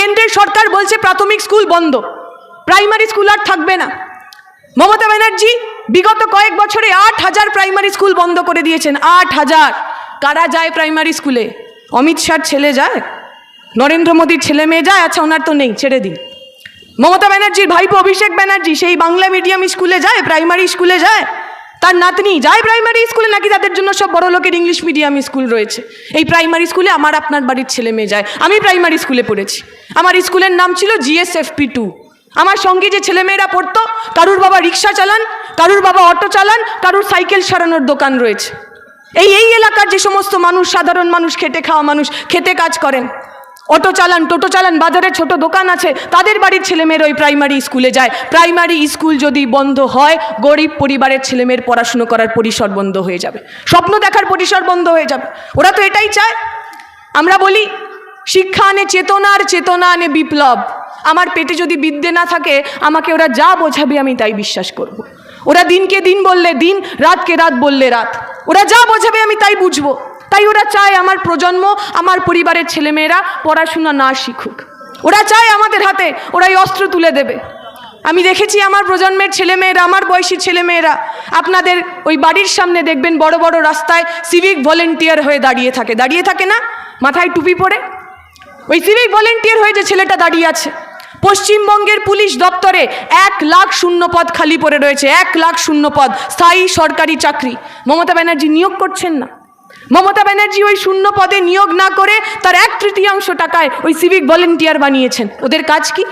কেন্দ্রের সরকার বলছে প্রাথমিক স্কুল বন্ধ। প্রাইমারি স্কুল আর থাকবে না। মমতা ব্যানার্জি বিগত কয়েক বছরে আট হাজার প্রাইমারি স্কুল বন্ধ করে দিয়েছেন। আট হাজার। কারা যায় প্রাইমারি স্কুলে? অমিত শাহর ছেলে যায়? নরেন্দ্র মোদীর ছেলে মেয়ে যায়? আচ্ছা ওনার তো নেই, ছেড়ে দিন। মমতা ব্যানার্জির ভাইপো অভিষেক ব্যানার্জি সেই বাংলা মিডিয়াম স্কুলে যায়? প্রাইমারি স্কুলে যায়? তার নাতনি যায় প্রাইমারি স্কুলে নাকি তাদের জন্য সব বড় লোকের ইংলিশ মিডিয়াম স্কুল রয়েছে। এই প্রাইমারি স্কুলে আমার আপনার বাড়ির ছেলে মেয়ে যায়। আমি প্রাইমারি স্কুলে পড়েছি। আমার স্কুলের নাম ছিল জিএসএফপি টু আমার সঙ্গে যে ছেলেমেয়েরা পড়তো, কারুর বাবা রিক্সা চালান, কারুর বাবা অটো চালান, কারুর সাইকেল সারানোর দোকান রয়েছে। এই এই এলাকার যে সমস্ত মানুষ, সাধারণ মানুষ, খেটে খাওয়া মানুষ, খেতে কাজ করেন অটো চালান, টোটো চালান, বাজারে ছোট দোকান আছে, তাদের বাড়ির ছেলেমেয়ের ওই প্রাইমারি স্কুলে যায়। প্রাইমারি স্কুল যদি বন্ধ হয়, গরিব পরিবারের ছেলেমেয়ের পড়াশুনো করার পরিসর বন্ধ হয়ে যাবে। স্বপ্ন দেখার পরিসর বন্ধ হয়ে যাবে। ওরা তো এটাই চায়। আমরা বলি, শিক্ষা আনে চেতনা আর চেতনা আনে বিপ্লব। আমার পেটে যদি বিদ্যে না থাকে, আমাকে ওরা যা বোঝাবে আমি তাই বিশ্বাস করব। ওরা দিনকে দিন বললে দিন, রাতকে রাত বললে রাত। ওরা যা বোঝাবে আমি তাই বুঝব। তাই ওরা চায় আমার প্রজন্ম, আমার পরিবারের ছেলেমেয়েরা পড়াশোনা না শিখুক। ওরা চায় আমাদের হাতে ওরাই অস্ত্র তুলে দেবে। আমি দেখেছি আমার প্রজন্মের ছেলেমেয়েরা, আমার বয়সী ছেলেমেয়েরা আপনাদের ওই বাড়ির সামনে দেখবেন বড় বড় রাস্তায় সিভিক ভলেন্টিয়ার হয়ে দাঁড়িয়ে থাকে। দাঁড়িয়ে থাকে না? মাথায় টুপি পরে? ওই সিভিক ভলেন্টিয়ার হয়ে যে ছেলেটা দাঁড়িয়ে আছে, পশ্চিমবঙ্গের পুলিশ দপ্তরে এক লাখ শূন্য পদ খালি পড়ে রয়েছে, এক লাখ শূন্য পদ, স্থায়ী সরকারি চাকরি। মমতা ব্যানার্জি নিয়োগ করছেন না। মমতা ব্যানার্জি ওই শূন্য পদে নিয়োগ না করে তার এক তৃতীয়াংশ টাকায় ওই সিভিক ভলেন্টিয়ার বানিয়েছেন। ওদের কাজ কি?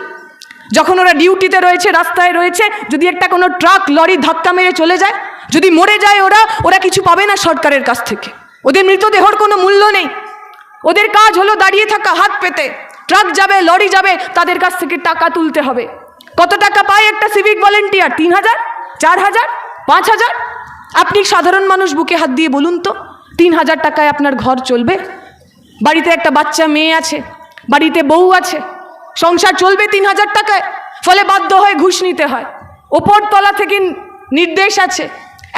যখন ওরা ডিউটিতে রয়েছে, রাস্তায় রয়েছে, যদি একটা কোনো ট্রাক, লরি ধাক্কা মেরে চলে যায়, যদি মরে যায় ওরা ওরা কিছু পাবে না সরকারের কাছ থেকে। ওদের মৃতদেহর কোনো মূল্য নেই। ওদের কাজ হলো দাঁড়িয়ে থাকা, হাত পেতে। ট্রাক যাবে, লরি যাবে, তাদের কাছ থেকে টাকা তুলতে হবে। কত টাকা পায় একটা সিভিক ভলেন্টিয়ার তিন হাজার? চার হাজার? পাঁচ হাজার? আপনি সাধারণ মানুষ বুকে হাত দিয়ে বলুন তো। তিন হাজার টাকায় আপনার ঘর চলবে। বাড়িতে একটা বাচ্চা মেয়ে আছে, বাড়িতে বউ আছে, সংসার চলবে তিন হাজার টাকায়, ফলে বাধ্য হয়ে ঘুষ নিতে হয়। ওপর তলা থেকে নির্দেশ আছে,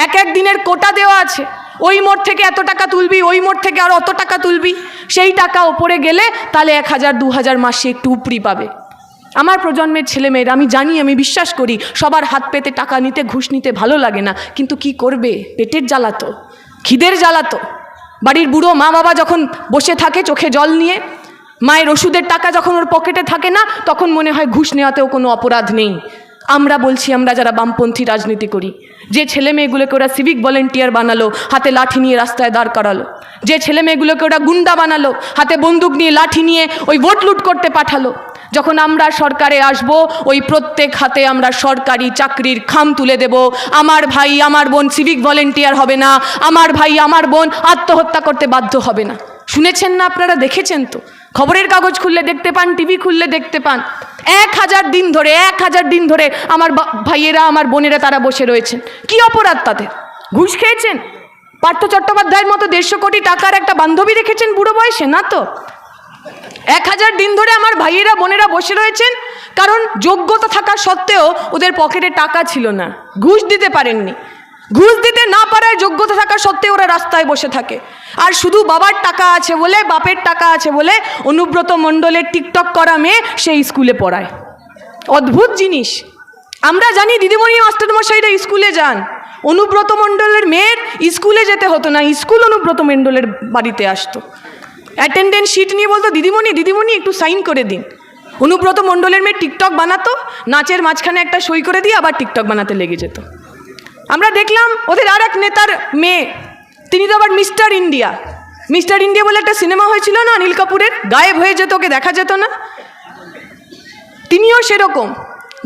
এক এক দিনের কোটা দেওয়া আছে, ওই মোড় থেকে এত টাকা তুলবি, ওই মোড় থেকে আর অত টাকা তুলবি, সেই টাকা ওপরে গেলে তাহলে এক হাজার দু হাজার মাসে একটু উপরি পাবে। আমার প্রজন্মের ছেলেমেয়েরা, আমি জানি, আমি বিশ্বাস করি, সবার হাত পেতে টাকা নিতে, ঘুষ নিতে ভালো লাগে না, কিন্তু কি করবে? পেটের জ্বালাতো খিদের জ্বালাতো বাড়ির বুড়ো মা বাবা যখন বসে থাকে চোখে জল নিয়ে, মায়ের ওষুধের টাকা যখন ওর পকেটে থাকে না, তখন মনে হয় ঘুষ নেওয়াতেও কোনো অপরাধ নেই। আমরা বলছি, আমরা যারা বামপন্থী রাজনীতি করি, যে ছেলে মেয়েগুলোকে ওরা সিভিক ভলেন্টিয়ার বানালো, হাতে লাঠি নিয়ে রাস্তায় দাঁড় করালো, যে ছেলে মেয়েগুলোকে ওরা গুন্ডা বানালো, হাতে বন্দুক নিয়ে লাঠি নিয়ে ওই ভোট লুট করতে পাঠালো যখন আমরা সরকারে আসব, ওই প্রত্যেক হাতে আমরা সরকারি চাকরির খাম তুলে দেব। আমার ভাই, আমার বোন সিভিক ভলেন্টিয়ার হবে না। আমার ভাই, আমার বোন আত্মহত্যা করতে বাধ্য হবে না। শুনেছেন না আপনারা? দেখেছেন তো? খবরের কাগজ খুললে দেখতে পান টিভি খুললে দেখতে পান। এক হাজার দিন ধরে, এক হাজার দিন ধরে আমার ভাইয়েরা, আমার বোনেরা তারা বসে রয়েছেন। কি অপরাধ তাদের? ঘুষ খেয়েছেন? পার্থ চট্টোপাধ্যায়ের মতো দেড়শো কোটি টাকার একটা বান্ধবী রেখেছেন বুড়ো বয়সে, না তো? এক হাজার দিন ধরে আমার ভাইয়েরা, বোনেরা বসে রয়েছেন। কারণ যোগ্যতা থাকা সত্ত্বেও ওদের পকেটে টাকা ছিল না। ঘুষ দিতে পারেননি। ঘুষ দিতে না পারায় যোগ্যতা থাকা সত্ত্বেও ওরা রাস্তায় বসে থাকে। আর শুধু বাবার টাকা আছে বলে, বাপের টাকা আছে বলে অনুব্রত মণ্ডলের টিকটক করা মেয়ে সেই স্কুলে পড়ায়। অদ্ভুত জিনিস। আমরা জানি দিদিমণি মাস্টারমশাইরা স্কুলে যান। অনুব্রত মণ্ডলের মেয়ের স্কুলে যেতে হতো না। স্কুল অনুব্রত মণ্ডলের বাড়িতে আসতো। অ্যাটেন্ডেন্স শিট নিয়ে বলতো, দিদিমণি দিদিমণি, একটু সাইন করে দিন। অনুব্রত মণ্ডলের মেয়ে টিকটক বানাতো, নাচের মাঝখানে একটা সই করে দিয়ে আবার টিকটক বানাতে লেগে যেত। আমরা দেখলাম ওদের আর এক নেতার মেয়ে, তিনি তো আবার মিস্টার ইন্ডিয়া। মিস্টার ইন্ডিয়া বলে একটা সিনেমা হয়েছিল না অনিল কাপুরের? গায়েব হয়ে যেত, ওকে দেখা যেত না। তিনিও সেরকম।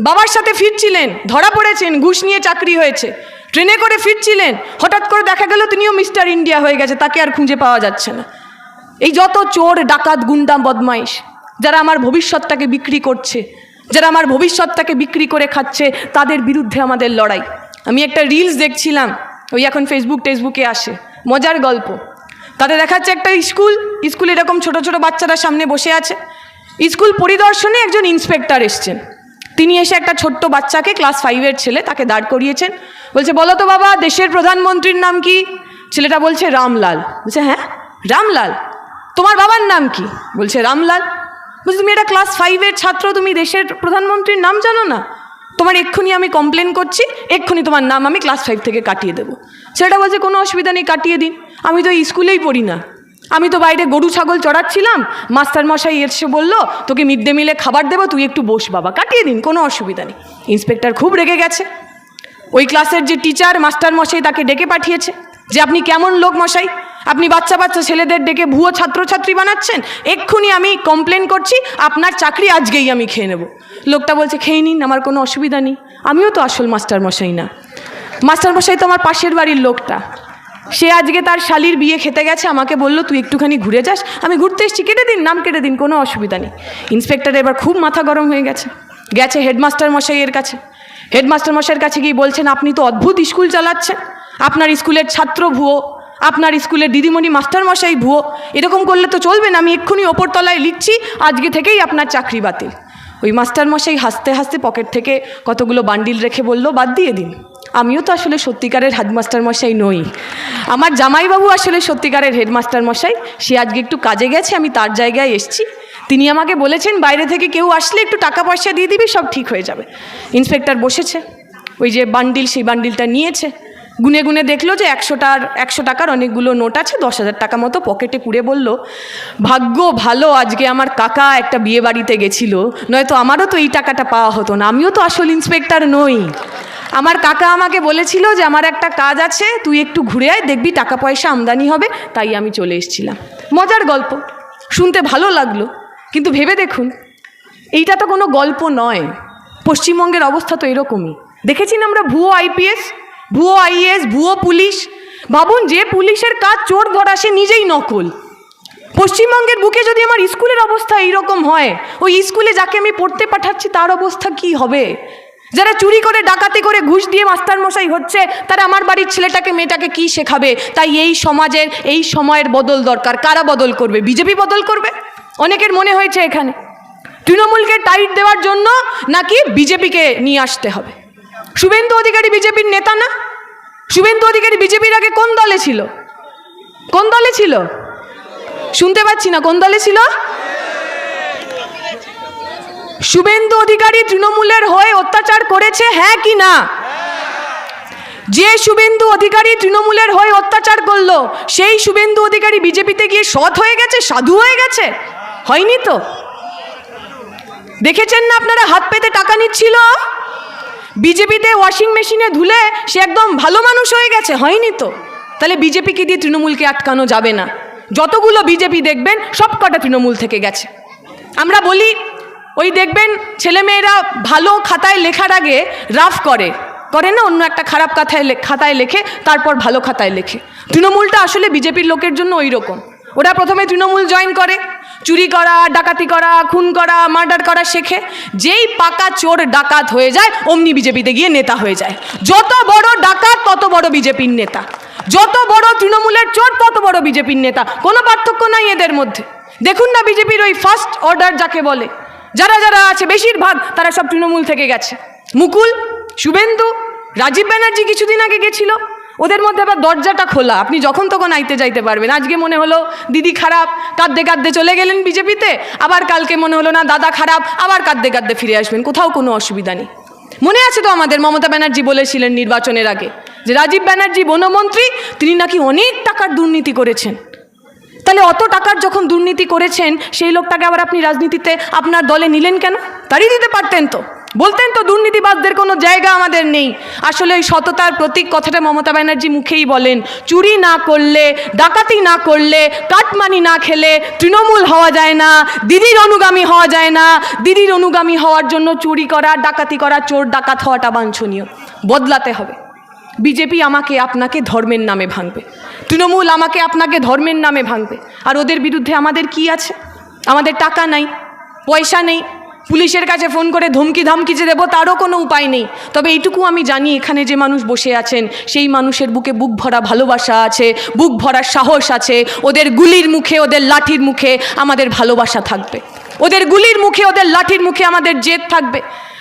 বাবার সাথে ফিরছিলেন, ধরা পড়েছেন, ঘুষ নিয়ে চাকরি হয়েছে। ট্রেনে করে ফিরছিলেন, হঠাৎ করে দেখা গেল তিনিও মিস্টার ইন্ডিয়া হয়ে গেছে, তাকে আর খুঁজে পাওয়া যাচ্ছে না। এই যত চোর, ডাকাত, গুন্ডা, বদমাইশ, যারা আমার ভবিষ্যৎটাকে বিক্রি করছে, যারা আমার ভবিষ্যৎটাকে বিক্রি করে খাচ্ছে, তাদের বিরুদ্ধে আমাদের লড়াই। আমি একটা রিলস দেখছিলাম, ওই এখন ফেসবুক টেসবুকে আসে, মজার গল্প। তাতে দেখাচ্ছে একটা স্কুল স্কুল এরকম ছোট ছোট বাচ্চারা সামনে বসে আছে। স্কুল পরিদর্শনে একজন ইন্সপেক্টর এসছেন। তিনি এসে একটা ছোট্ট বাচ্চাকে ক্লাস ফাইভের ছেলে তাকে দাঁড় করিয়েছেন। বলছে, বলো তো বাবা, দেশের প্রধানমন্ত্রীর নাম কি? ছেলেটা বলছে, রামলাল। বলছে হ্যাঁ রামলাল। তোমার বাবার নাম কি? বলছে রামলাল। বলছি, তুমি এটা ক্লাস ফাইভের ছাত্র, তুমি দেশের প্রধানমন্ত্রীর নাম জানো না? তোমার এক্ষুনি আমি কমপ্লেন করছি, এক্ষুনি তোমার নাম আমি ক্লাস ফাইভ থেকে কাটিয়ে দেবো। ছেলেটা বলছে, কোনো অসুবিধা নেই, কাটিয়ে দিন। আমি তো স্কুলেই পড়ি না। আমি তো বাইরে গরু, ছাগল চড়াচ্ছিলাম। মাস্টার মশাই এসে বলল, তোকে মিড ডে মিলে খাবার দেবো, তুই একটু বস বাবা, কাটিয়ে দিন, কোনো অসুবিধা নেই। ইন্সপেক্টর খুব রেগে গেছে। ওই ক্লাসের যে টিচার মাস্টার মশাই তাকে ডেকে পাঠিয়েছে যে, আপনি কেমন লোক মশাই? আপনি বাচ্চা বাচ্চা ছেলেদের ডেকে ভুয়ো ছাত্রছাত্রী বানাচ্ছেন? এক্ষুনি আমি কমপ্লেন করছি, আপনার চাকরি আজকেই আমি খেয়ে নেব। লোকটা বলছে, খেয়ে নিন, আমার কোনো অসুবিধা নেই। আমিও তো আসল মাস্টার মশাই না। মাস্টার মশাই তো আমার পাশের বাড়ির লোকটা। সে আজকে তার শালির বিয়ে খেতে গেছে, আমাকে বলল, তুই একটুখানি ঘুরে যাস। আমি ঘুরতে এসেছি, কেটে দিন, নাম কেটে দিন, কোনো অসুবিধা নেই। ইন্সপেক্টর এবার খুব মাথা গরম হয়ে গেছে। গেছে হেডমাস্টার মশাইয়ের কাছে। হেডমাস্টার মশাইয়ের কাছে গিয়ে বলছেন, আপনি তো অদ্ভুত স্কুল চালাচ্ছেন। আপনার স্কুলের ছাত্র ভুয়ো আপনার স্কুলের দিদিমণি মাস্টার মশাই ভুয়ো, এরকম করলে তো চলবে না। আমি এক্ষুনি ওপরতলায় লিখছি, আজকে থেকেই আপনার চাকরি বাতিল। ওই মাস্টার মশাই হাসতে হাসতে পকেট থেকে কতগুলো বান্ডিল রেখে বলল, বাদ দিয়ে দিন। আমিও তো আসলে সত্যিকারের হেডমাস্টার মশাই নই। আমার জামাইবাবু আসলে সত্যিকারের হেডমাস্টার মশাই সে আজকে একটু কাজে গেছে, আমি তার জায়গায় এসছি। তিনি আমাকে বলেছেন, বাইরে থেকে কেউ আসলে একটু টাকা পয়সা দিয়ে দিবি, সব ঠিক হয়ে যাবে। ইন্সপেক্টর বসেছে। ওই যে বান্ডিল, সেই বান্ডিলটা নিয়েছে। গুনে গুনে দেখল যে একশোটার, একশো টাকার অনেকগুলো নোট আছে, দশ হাজার টাকা মতো পকেটে পুড়ে বলল, ভাগ্য ভালো, আজকে আমার কাকা একটা বিয়ে বাড়িতে গেছিল, নয়তো আমারও তো এই টাকাটা পাওয়া হতো না, আমিও তো আসল ইন্সপেক্টর নই। আমার কাকা আমাকে বলেছিল যে, আমার একটা কাজ আছে, তুই একটু ঘুরে আয়, দেখবি টাকা পয়সা আমদানি হবে, তাই আমি চলে এসেছিলাম। মজার গল্প, শুনতে ভালো লাগল, কিন্তু ভেবে দেখুন, এইটা তো কোনো গল্প নয়, পশ্চিমবঙ্গের অবস্থা তো এরকমই। দেখেছি না আমরা ভুয়ো আইপিএস ভুয়ো আইএস ভুয়ো পুলিশ। ভাবুন, যে পুলিশের কাজ চোর ধরা, সে নিজেই নকল। পশ্চিমবঙ্গের বুকে যদি আমার স্কুলের অবস্থা এইরকম হয়, ওই স্কুলে যাকে আমি পড়তে পাঠাচ্ছি, তার অবস্থা কি হবে? যারা চুরি করে, ডাকাতি করে, ঘুষ দিয়ে মাস্টার মশাই হচ্ছে, তারা আমার বাড়ির ছেলেটাকে, মেয়েটাকে কি শেখাবে? তাই এই সমাজের, এই সময়ের বদল দরকার। কারা বদল করবে? বিজেপি বদল করবে? অনেকের মনে হয়েছে এখানে। তৃণমূলকে টাইট দেওয়ার জন্য নাকি বিজেপিকে নিয়ে আসতে হবে? শুভেন্দু অধিকারী বিজেপির নেতা না? শুভেন্দু অধিকারী বিজেপির আগে কোন দলে ছিল? কোন দলে ছিল? শুনতে পাচ্ছি না, কোন দলে ছিল? শুভেন্দু অধিকারী তৃণমূলের হয়ে অত্যাচার করেছে হ্যাঁ কি না? যে শুভেন্দু অধিকারী তৃণমূলের হয়ে অত্যাচার করল, সেই শুভেন্দু অধিকারী বিজেপিতে গিয়ে সৎ হয়ে গেছে, সাধু হয়ে গেছে? হয়নি তো? দেখেছেন না আপনারা হাত পেতে টাকা নিচ্ছিল? বিজেপিতে ওয়াশিং মেশিনে ধুলে সে একদম ভালো মানুষ হয়ে গেছে, হয়নি তো? তাহলে বিজেপিকে দিয়ে তৃণমূলকে আটকানো যাবে না? যতগুলো বিজেপি দেখবেন, সব কটা তৃণমূল থেকে গেছে। আমরা বলি, ওই দেখবেন ছেলেমেয়েরা ভালো খাতায় লেখার আগে রাফ করে। করে না, অন্য একটা খারাপ লে- খাতায় লেখে, তারপর ভালো খাতায় লেখে। তৃণমূলটা আসলে বিজেপির লোকের জন্য ওই রকম ওরা প্রথমে তৃণমূল জয়েন করে চুরি করা, ডাকাতি করা, খুন করা, মার্ডার করা শেখে। যেই পাকা চোর ডাকাত হয়ে যায়, অমনি বিজেপিতে গিয়ে নেতা হয়ে যায়। যত বড় ডাকাত, তত বড় বিজেপির নেতা। যত বড় তৃণমূলের চোর, তত বড় বিজেপির নেতা। কোনো পার্থক্য নাই এদের মধ্যে। দেখুন না বিজেপির ওই ফার্স্ট অর্ডার যাকে বলে। যারা যারা আছে, বেশিরভাগ তারা সব তৃণমূল থেকে গেছে। মুকুল, শুভেন্দু, রাজীব ব্যানার্জি কিছুদিন আগে গেছিল। ওদের মধ্যে আবার দরজাটা খোলা। আপনি যখন তখন আইতে যাইতে পারবেন। আজকে মনে হলো দিদি খারাপ, কাঁদতে কাঁদতে চলে গেলেন বিজেপিতে। আবার কালকে মনে হলো, না, দাদা খারাপ। আবার কাঁদতে কাঁদতে ফিরে আসবেন। কোথাও কোনো অসুবিধা নেই। মনে আছে তো আমাদের, মমতা ব্যানার্জি বলেছিলেন নির্বাচনের আগে যে, রাজীব ব্যানার্জি বনমন্ত্রী, তিনি নাকি অনেক টাকার দুর্নীতি করেছেন। তাহলে অত টাকার যখন দুর্নীতি করেছেন, সেই লোকটাকে আবার আপনি রাজনীতিতে আপনার দলে নিলেন কেন? তারই দিতে পারতেন তো। বলতেন তো দুর্নীতিবাদদের কোনো জায়গা আমাদের নেই। আসলে ওই সততার প্রতীক কথাটা মমতা ব্যানার্জি মুখেই বলেন। চুরি না করলে, ডাকাতি না করলে, কাটমানি না খেলে তৃণমূল হওয়া যায় না, দিদির অনুগামী হওয়া যায় না। দিদির অনুগামী হওয়ার জন্য চুরি করা, ডাকাতি করা, চোর ডাকাত হওয়াটা বাঞ্ছনীয়। বদলাতে হবে। বিজেপি আমাকে আপনাকে ধর্মের নামে ভাঙবে। তৃণমূল আমাকে আপনাকে ধর্মের নামে ভাঙবে। আর ওদের বিরুদ্ধে আমাদের কি আছে? আমাদের টাকা নাই, পয়সা নেই। পুলিশের কাছে ফোন করে ধমকি ধামকি যে দেবো, তারও কোনো উপায় নেই। তবে এইটুকু আমি জানি, এখানে যে মানুষ বসে আছেন, সেই মানুষের বুকে বুক ভরা ভালোবাসা আছে, বুক ভরা সাহস আছে। ওদের গুলির মুখে, ওদের লাঠির মুখে আমাদের ভালোবাসা থাকবে। ওদের গুলির মুখে, ওদের লাঠির মুখে আমাদের জেদ থাকবে।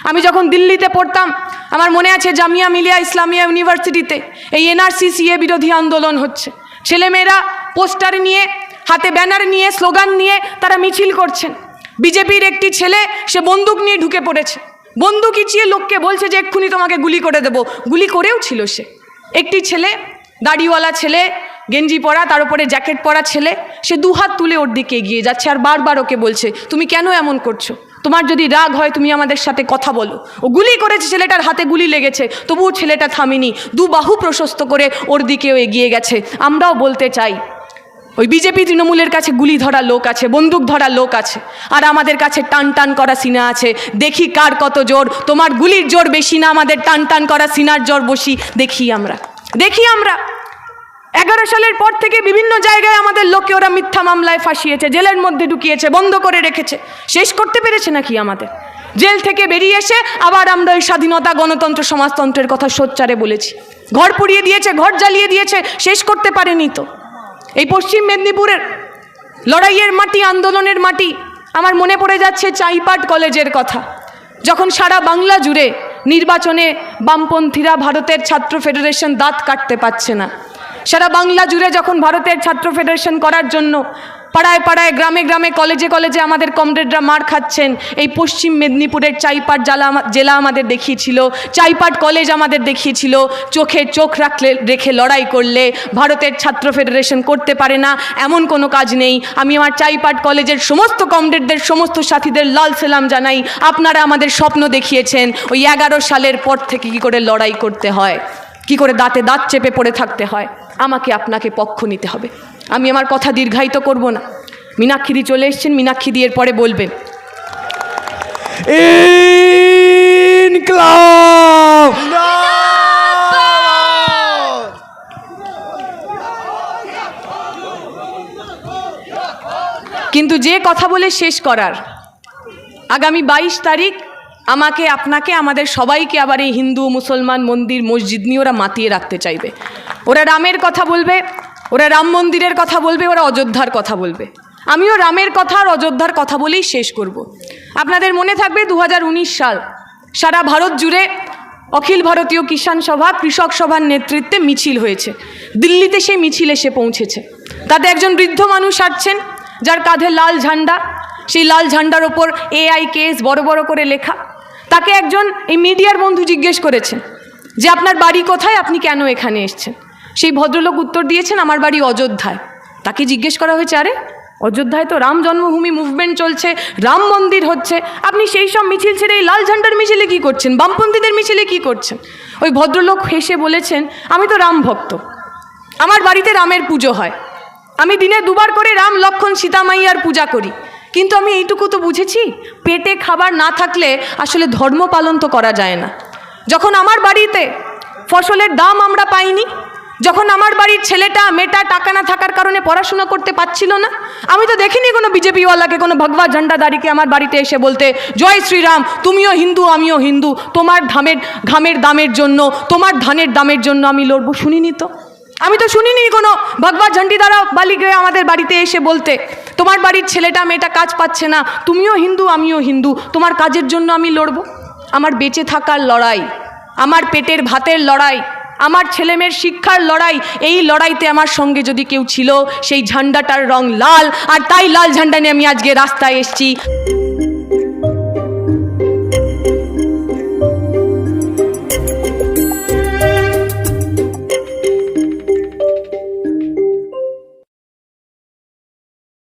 আমি যখন দিল্লিতে পড়তাম, আমার মনে আছে জামিয়া মিলিয়া ইসলামিয়া ইউনিভার্সিটিতে, এই এনআরসি সিএ বিরোধী আন্দোলন হচ্ছে। ছেলেমেয়েরা পোস্টার নিয়ে, হাতে ব্যানার নিয়ে, স্লোগান নিয়ে তারা মিছিল করছেন। বিজেপির একটি ছেলে, সে বন্দুক নিয়ে ঢুকে পড়েছে। বন্দুক ইচিয়ে লোককে বলছে যে, এক্ষুনি তোমাকে গুলি করে দেবো। গুলি করেও ছিল সে। একটি ছেলে, দাড়িওয়ালা ছেলে, গেঞ্জি পরা, তার উপরে জ্যাকেট পরা ছেলে, সে দুহাত তুলে ওর দিকে এগিয়ে যাচ্ছে আর বারবার ওকে বলছে, তুমি কেন এমন করছ? তোমার যদি রাগ হয়, তুমি আমাদের সাথে কথা বলো। ও গুলি করেছে ছেলেটার হাতে গুলি লেগেছে, তবুও ছেলেটা থামেনি। দু বাহু প্রশস্ত করে ওর দিকেও এগিয়ে গেছে। আমরাও বলতে চাই ওই বিজেপি তৃণমূলের কাছে গুলি ধরা লোক আছে, বন্দুক ধরা লোক আছে, আর আমাদের কাছে টান টান করা সিনা আছে। দেখি কার কত জোর, তোমার গুলির জোর বেশি না, আমাদের টান টান করা সিনার জোর বসি, দেখি আমরা। দেখি আমরা। এগারো সালের পর থেকে বিভিন্ন জায়গায় আমাদের লোককে ওরা মিথ্যা মামলায় ফাঁসিয়েছে, জেলের মধ্যে ঢুকিয়েছে, বন্ধ করে রেখেছে। শেষ করতে পেরেছে নাকি আমাদের? জেল থেকে বেরিয়ে এসে আবার আমরা ওই স্বাধীনতা গণতন্ত্র সমাজতন্ত্রের কথা সোচ্চারে বলেছি। ঘর পুড়িয়ে দিয়েছে, ঘর জ্বালিয়ে দিয়েছে, শেষ করতে পারেনি তো। এই পশ্চিম মেদিনীপুরের লড়াইয়ের মাটি, আন্দোলনের মাটি, আমার মনে পড়ে যাচ্ছে চাইপাট কলেজের কথা। যখন সারা বাংলা জুড়ে নির্বাচনে বামপন্থীরা ভারতের ছাত্র ফেডারেশন দাঁত কাটতে পারছে না, সারা বাংলা জুড়ে যখন ভারতের ছাত্র ফেডারেশন করার জন্য পাড়ায় পাড়ায়, গ্রামে গ্রামে, কলেজে কলেজে আমাদের কমরেডরা মার খাচ্ছেন। এই পশ্চিম মেদিনীপুরের চাইপাট জেলা জেলা আমাদের দেখিয়েছিল, চাইপাট কলেজ আমাদের দেখিয়েছিল। চোখে চোখ রাখলে, রেখে লড়াই করলে ভারতের ছাত্র ফেডারেশন করতে পারে না, এমন কোনো কাজ নেই। আমি আমার চাইপাট কলেজের সমস্ত কমরেডদের, সমস্ত সাথীদের লাল সেলাম জানাই, আপনারা আমাদের স্বপ্ন দেখিয়েছেন, ওই এগারো সালের পর থেকে কী করে লড়াই করতে হয়? কি করে দাঁতে দাঁত চেপে পড়ে থাকতে হয়? আমাকে আপনাকে পক্ষ নিতে হবে। আমি আমার কথা দীর্ঘায়িত করব না। মীনাক্ষীদি চলে এসছেন মীনাক্ষীদি এর পরে বলবেন কিন্তু যে কথা বলে শেষ করার আগামী বাইশ তারিখ আমাকে আপনাকে আমাদের সবাইকে আবার এই হিন্দু মুসলমান মন্দির মসজিদ নিয়ে ওরা মাতিয়ে রাখতে চাইবে। ওরা রামের কথা বলবে ওরা রাম মন্দিরের কথা বলবে, ওরা অযোধ্যার কথা বলবে। আমিও রামের কথা আর অযোধ্যার কথা বলেই শেষ করব। আপনাদের মনে থাকবে দু হাজার উনিশ সাল। সারা ভারত জুড়ে অখিল ভারতীয় কিষাণ সভা, কৃষক সভার নেতৃত্বে মিছিল হয়েছে। দিল্লিতে সেই মিছিল এসে পৌঁছেছে। তাতে একজন বৃদ্ধ মানুষ আসছেন যার কাঁধে লাল ঝান্ডা। সেই লাল ঝান্ডার ওপর এআই কেস বড় বড় করে লেখা। তাকে একজন এই মিডিয়ার বন্ধু জিজ্ঞেস করেছেন যে, আপনার বাড়ি কোথায়? আপনি কেন এখানে এসছেন? সেই ভদ্রলোক উত্তর দিয়েছেন, আমার বাড়ি অযোধ্যায়। তাকে জিজ্ঞেস করা হয়েছে, আরে, অযোধ্যায় তো রাম জন্মভূমি মুভমেন্ট চলছে, রাম মন্দির হচ্ছে, আপনি সেই সব মিছিল ছেড়ে এই লাল ঝান্ডার মিছিলে কি করছেন? বামপন্থীদের মিছিলে কি করছেন? ওই ভদ্রলোক হেসে বলেছেন, আমি তো রাম ভক্ত। আমার বাড়িতে রামের পুজো হয়। আমি দিনে দুবার করে রাম, লক্ষণ, সীতামাইয়ার পূজা করি। কিন্তু আমি এইটুকু তো বুঝেছি, পেটে খাবার না থাকলে আসলে ধর্ম পালন তো করা যায় না। যখন আমার বাড়িতে ফসলের দাম আমরা পাইনি যখন আমার বাড়ির ছেলেটা, মেয়েটা টাকা না থাকার কারণে পড়াশোনা করতে পারছিল না, আমি তো দেখিনি কোনো বিজেপিওয়ালাকে, কোনো ভগবা ঝান্ডাদারিকে আমার বাড়িতে এসে বলতে, জয় শ্রীরাম, তুমিও হিন্দু, আমিও হিন্দু, তোমার ধামের, ঘামের দামের জন্য, তোমার ধানের দামের জন্য আমি লড়বো। শুনিনি তো। আমি তো শুনিনি কোনো ভগবা ঝান্ডি দ্বারা বালিকে আমাদের বাড়িতে এসে বলতে, তোমার বাড়ির ছেলেটা, মেয়েটা কাজ পাচ্ছে না, তুমিও হিন্দু, আমিও হিন্দু, তোমার কাজের জন্য আমি লড়বো। আমার বেঁচে থাকার লড়াই, আমার পেটের ভাতের লড়াই আমার ছেলেমেয়ের শিক্ষার লড়াই, এই লড়াইতে আমার সঙ্গে যদি কেউ ছিল, সেই ঝান্ডাটার রং লাল, আর তাই লাল ঝান্ডা নিয়ে আমি আজকে রাস্তায় এসেছি।